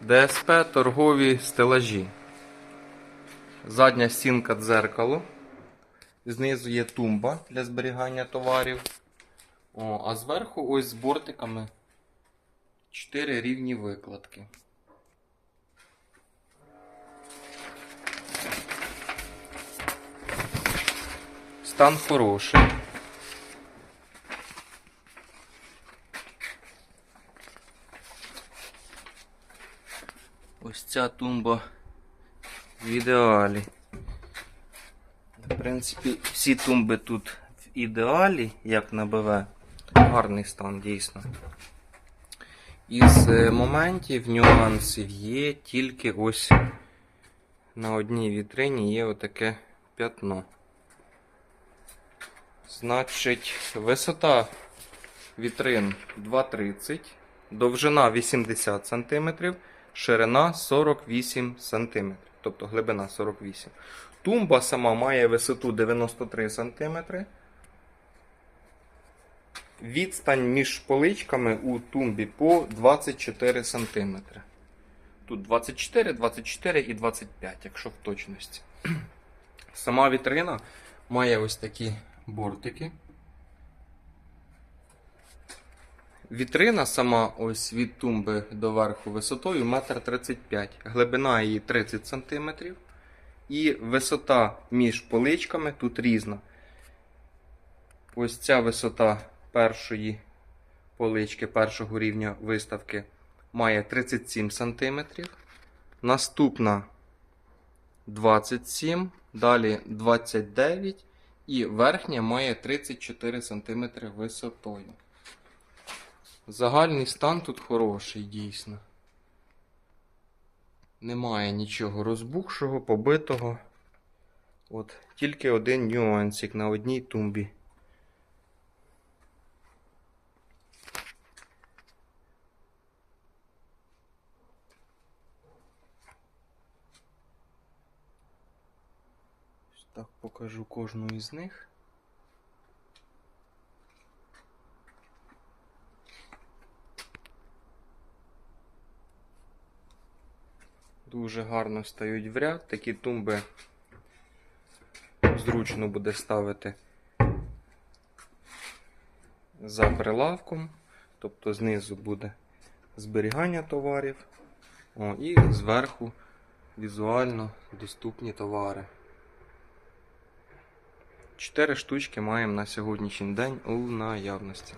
ДСП торгові стелажі. Задня стінка дзеркало. Знизу є тумба для зберігання товарів. О, а зверху ось з бортиками 4 рівні викладки. Стан хороший. Ось ця тумба в ідеалі. В принципі, всі тумби тут в ідеалі, як на БВ. Гарний стан, дійсно. Із е, моментів, нюансів є тільки ось на одній вітрині є отаке п'ятно. Значить, висота вітрин 2,30, довжина 80 см, ширина 48 см, тобто глибина 48 Тумба сама має висоту 93 см. Відстань між поличками у тумбі по 24 см. Тут 24, 24 і 25, якщо в точності. Сама вітрина має ось такі бортики. Вітрина сама ось від тумби до верху висотою 1,35 м. Глибина її 30 см. І висота між поличками тут різна. Ось ця висота першої полички першого рівня виставки має 37 см. Наступна 27, далі 29 і верхня має 34 см висотою. Загальний стан тут хороший, дійсно. Немає нічого розбухшого, побитого. От, тільки один нюансик на одній тумбі. Так покажу кожну із них. Дуже гарно стають в ряд. Такі тумби зручно буде ставити за прилавком. Тобто знизу буде зберігання товарів. О, і зверху візуально доступні товари. Чотири штучки маємо на сьогоднішній день у наявності.